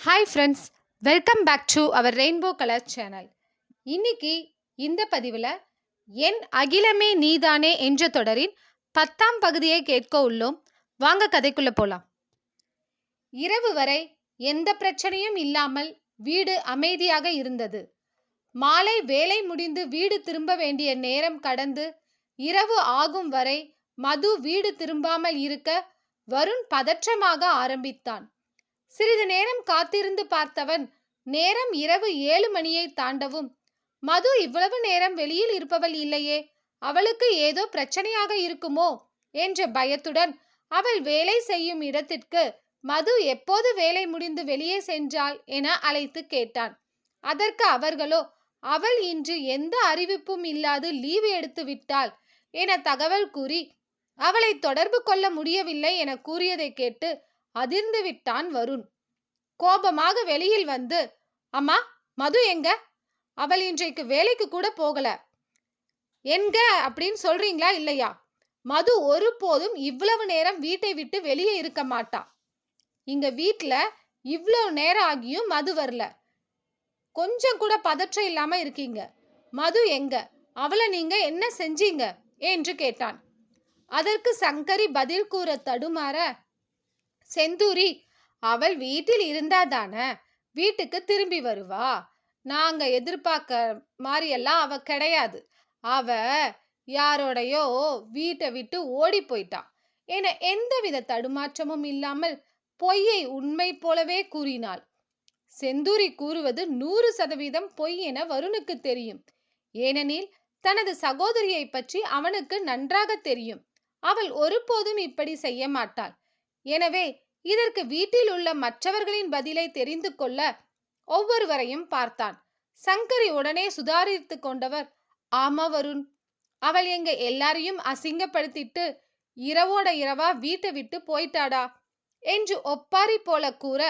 Hi friends welcome back to our rainbow colour channel இன்னைக்கு இந்த பதிவில் என் அகிலமே நீதானே என்ற தொடரின் பத்தாம் பகுதியை கேட்க உள்ளோம். வாங்க கதைக்குள்ளே போகலாம் இரவு வரை எந்த பிரச்சனையும் இல்லாமல் வீடு அமைதியாக இருந்தது. மாலை வேலை முடிந்து வீடு திரும்ப வேண்டிய நேரம் கடந்து இரவு ஆகும் வரை மது வீடு திரும்பாமல் இருக்க வருண் பதற்றமாக ஆரம்பித்தான். சிறிது நேரம் காத்திருந்து பார்த்தவன் நேரம் இரவு ஏழு மணியை தாண்டவும். மது இவ்வளவு நேரம் வெளியில் இருப்பவள் இல்லையே. அவளுக்கு ஏதோ பிரச்சனையாக இருக்குமோ? என்ற பயத்துடன் அவள் வேலை செய்யும் இடத்திற்கு மது எப்போது வேலை முடிந்து வெளியே சென்றாள் என அழைத்து கேட்டான். அதற்கு அவர்களோ அவள் இன்று எந்த அறிவிப்பும் இல்லாது லீவு எடுத்து விட்டாள் என தகவல் கூறி அவளை தொடர்பு கொள்ள முடியவில்லை என கூறியதை கேட்டு அதிர்ந்து விட்டான் வருண். கோபமாக வெளியில் வந்து அம்மா மது எங்க? அவள் இன்றைக்கு வேலைக்கு கூட போகல. எங்க? அப்படின்னு சொல்றீங்களா இல்லையா? மது ஒருபோதும் இவ்வளவு நேரம் வீட்டை விட்டு வெளியே இருக்க மாட்டா. இங்க வீட்ல இவ்வளவு நேரம் ஆகியும் மது வரல. கொஞ்சம் கூட பதற்றம் இல்லாம இருக்கீங்க. மது எங்க? அவளை நீங்க என்ன செஞ்சீங்க? என்று கேட்டான். அதற்கு சங்கரி பதில் கூற தடுமாற செந்தூரி அவள் வீட்டில் இருந்தாதானே வீட்டுக்கு திரும்பி வருவா. நாங்க எதிர்பார்க்க மாதிரியெல்லாம் அவ கிடையாது. அவ யாரோடையோ வீட்டை விட்டு ஓடி போயிட்டான் என எந்தவித தடுமாற்றமும் இல்லாமல் பொய்யை உண்மை போலவே கூறினாள். செந்தூரி கூறுவது நூறு சதவீதம் பொய் என வருணுக்கு தெரியும். ஏனெனில் தனது சகோதரியை பற்றி அவனுக்கு நன்றாக தெரியும். அவள் ஒருபோதும் இப்படி செய்ய மாட்டாள். எனவே இதற்கு வீட்டில் உள்ள மற்றவர்களின் பதிலை தெரிந்து கொள்ள ஒவ்வொருவரையும் பார்த்தான். சங்கரி உடனே சுதாரித்து கொண்டவர் ஆமா வருண் அவள் எங்க எல்லாரையும் அசிங்கப்படுத்திட்டு இரவோட இரவா வீட்டை விட்டு போயிட்டாடா என்று ஒப்பாரி போல கூற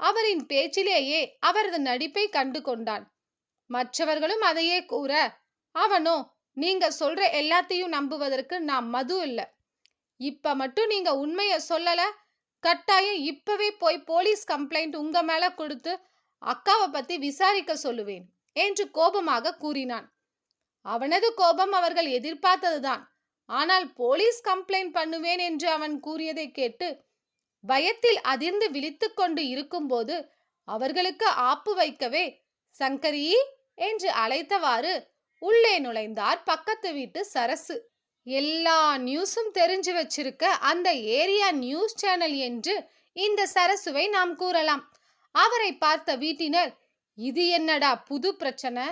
அவரின் பேச்சிலேயே அவரது நடிப்பை கண்டு கொண்டான். மற்றவர்களும் அதையே கூற. அவனோ நீங்க சொல்ற எல்லாத்தையும் நம்புவதற்கு நான் மது இல்ல. இப்ப மட்டும் நீங்க உண்மைய சொல்லல. கட்டாயம் இப்பவே போய் போலீஸ் கம்ப்ளைண்ட் உங்க மேல கொடுத்து அக்காவை பத்தி விசாரிக்க சொல்லுவேன் என்று கோபமாக கூறினான். அவனது கோபம் அவர்கள் எதிர்பார்த்ததுதான். ஆனால் போலீஸ் கம்ப்ளைண்ட் பண்ணுவேன் என்று அவன் கூறியதை கேட்டு பயத்தில் அதிர்ந்து விழித்துக் கொண்டு இருக்கும்போது அவர்களுக்கு ஆப்பு வைக்கவே சங்கரி என்று அழைத்தவாறு உள்ளே நுழைந்தார் பக்கத்து வீட்டு சரசு. எல்லா நியூஸும் தெரிஞ்சு வச்சிருக்க அந்த ஏரியா நியூஸ் சேனல் என்று இந்த சரசுவை நாம் கூறலாம். அவரை பார்த்த வீட்டினர் இது என்னடா புது பிரச்சனை?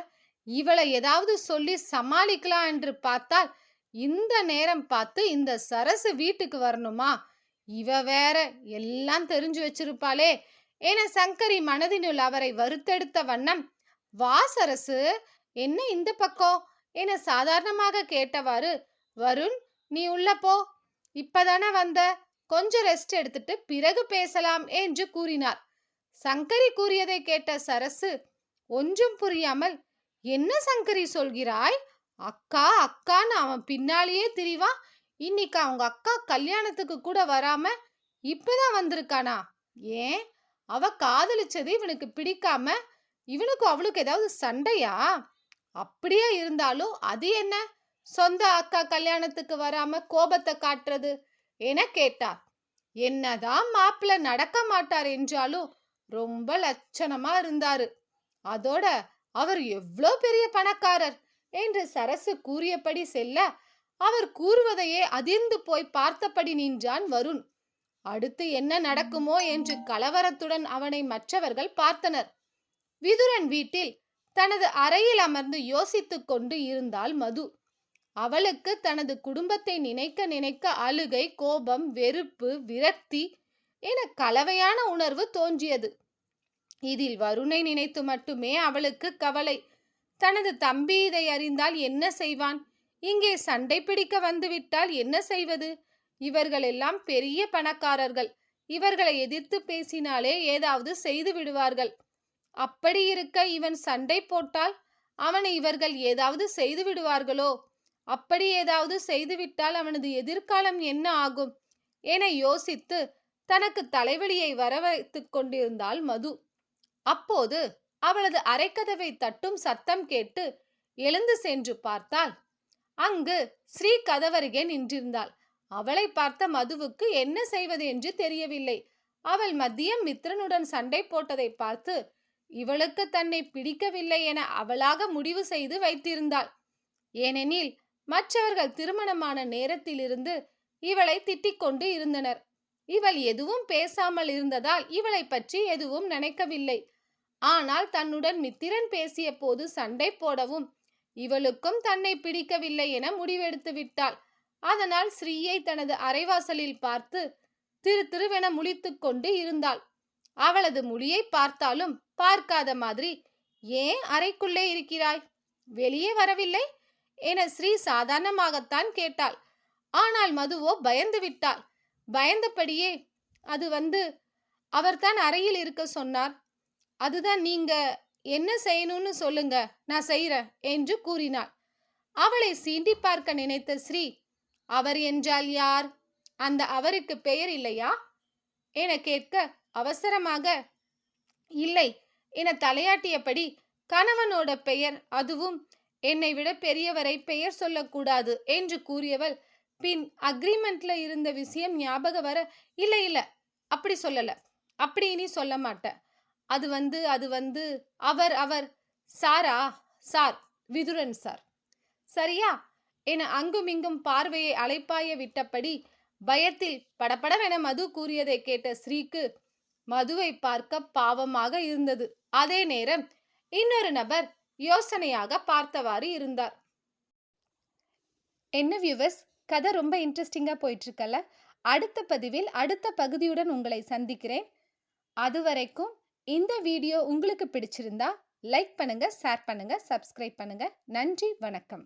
இவளை ஏதாவது சொல்லி சமாளிக்கலாம் என்று பார்த்தால் இந்த நேரம் பார்த்து இந்த சரசு வீட்டுக்கு வரணுமா? இவ வேற எல்லாம் தெரிஞ்சு வச்சிருப்பாளே என சங்கரி மனதினுள் அவரை வருத்தெடுத்த வண்ணம் வா சரசு என்ன இந்த பக்கம்? என சாதாரணமாக கேட்டவாறு வருண் நீ உள்ள போ. இப்பதானே வந்த. கொஞ்சம் ரெஸ்ட் எடுத்துட்டு பிறகு பேசலாம் என்று கூறினார். சங்கரி கூறியதை கேட்ட சரசு ஒன்றும் புரியாமல் என்ன சங்கரி சொல்கிறாய்? அக்கா அக்கான்னு அவன் பின்னாலேயே திரிவா. இன்னைக்கு அவங்க அக்கா கல்யாணத்துக்கு கூட வராம இப்பதான் வந்திருக்கானா? ஏன்? அவ காதலிச்சது இவனுக்கு பிடிக்காம இவனுக்கு அவளுக்கு ஏதாவது சண்டையா? அப்படியே இருந்தாலும் அது என்ன? சொந்த அக்கா கல்யாணத்துக்கு வராம கோபத்தை காட்டுறது என கேட்டார். என்னதான் மாப்பிள்ள நடக்க மாட்டார் என்றாலும் ரொம்ப லட்சணமா இருந்தாரு. அதோட அவர் எவ்வளோ பெரிய பணக்காரர் என்று சரசு கூறியபடி செல்ல அவர் கூறுவதையே அதிர்ந்து போய் பார்த்தபடி நின்றான் வருண். அடுத்து என்ன நடக்குமோ என்று கலவரத்துடன் அவனை மற்றவர்கள் பார்த்தனர். விதுரன் வீட்டில் தனது அறையில் அமர்ந்து யோசித்துக் கொண்டு இருந்தாள் மது. அவளுக்கு தனது குடும்பத்தை நினைக்க நினைக்க அழுகை கோபம் வெறுப்பு விரக்தி என கலவையான உணர்வு தோன்றியது. இதில் வருணை நினைத்து மட்டுமே அவளுக்கு கவலை. தனது தம்பி இதை அறிந்தால் என்ன செய்வான்? இங்கே சண்டை பிடிக்க வந்துவிட்டால் என்ன செய்வது? இவர்கள் எல்லாம் பெரிய பணக்காரர்கள். இவர்களை எதிர்த்து பேசினாலே ஏதாவது செய்து விடுவார்கள். அப்படி இருக்க இவன் சண்டை போட்டால் அவனை இவர்கள் ஏதாவது செய்து விடுவார்களோ? அப்படி ஏதாவது செய்துவிட்டால் அவனது எதிர்காலம் என்ன ஆகும்? என யோசித்து தனக்கு தலைவலியை வரவைத்துக் கொண்டிருந்தாள் மது. அப்போது அவளது அரைக்கதவை தட்டும் சத்தம் கேட்டு எழுந்து சென்று பார்த்தால் அங்கு ஸ்ரீ கதவருகே நின்றிருந்தாள். அவளை பார்த்த மதுவுக்கு என்ன செய்வது என்று தெரியவில்லை. அவள் மதியம் மித்ரனுடன் சண்டை போட்டதை பார்த்து இவளுக்கு தன்னை பிடிக்கவில்லை என அவளாக முடிவு செய்து வைத்திருந்தாள். ஏனெனில் மற்றவர்கள் திருமணமான நேரத்திலிருந்து இவளை திட்டிக் கொண்டு இருந்தனர். இவள் எதுவும் பேசாமல் இருந்ததால் இவளை பற்றி எதுவும் நினைக்கவில்லை. ஆனால் தன்னுடன் மித்திரன் பேசிய போது சண்டை போடவும் இவளுக்கும் தன்னை பிடிக்கவில்லை என முடிவெடுத்து விட்டாள். அதனால் ஸ்ரீயை தனது அரைவாசலில் பார்த்து திரு திருவென முழித்துக் கொண்டு இருந்தாள். அவளது மொழியை பார்த்தாலும் பார்க்காத மாதிரி ஏன் அறைக்குள்ளே இருக்கிறாய்? வெளியே வரவில்லை? என ஸ்ரீ சாதாரணமாகத்தான் கேட்டாள். ஆனால் மதுவோ பயந்து விட்டாள். பயந்தபடியே அது வந்து அவர்தான் அறையில் இருக்க சொன்னார். அதுதான் நீங்க என்ன செய்யணும்னு சொல்லுங்க நான் செய்யறேன் என்று கூறினாள். அவளை சீண்டி பார்க்க நினைத்த ஸ்ரீ அவர் என்றால் யார்? அந்த அவருக்கு பெயர் இல்லையா என கேட்க அவசரமாக இல்லை என தலையாட்டியபடி கணவனோட பெயர் அதுவும் என்னை விட பெரியவரை பெயர் சொல்லக்கூடாது என்று கூறியவள். பின் அக்ரிமெண்ட்ல இருந்த விஷயம் ஞாபகம் வர இல்லை இல்லை அப்படி சொல்லல அப்படி இனி சொல்ல மாட்டேன். அது வந்து அது வந்து அவர் அவர் சாரா சார் விதுரன் சார். சரியா? என அங்குமிங்கும் பார்வையை அலைப்பாய விட்டபடி பயத்தில் படபடவென மது கூறியதை கேட்ட ஸ்ரீக்கு மதுவை பார்க்க பாவமாக இருந்தது. அதே நேரம் இன்னொரு நபர் யோசனையாக பார்த்தவாறு இருந்தார். என்ன வியூவர்ஸ் கதை ரொம்ப இன்ட்ரெஸ்டிங்காக போயிட்டுருக்கல அடுத்த பதிவில் அடுத்த பகுதியுடன் உங்களை சந்திக்கிறேன். அதுவரைக்கும் இந்த வீடியோ உங்களுக்கு பிடிச்சிருந்தா லைக் பண்ணுங்க ஷேர் பண்ணுங்க சப்ஸ்கிரைப் பண்ணுங்க. நன்றி வணக்கம்.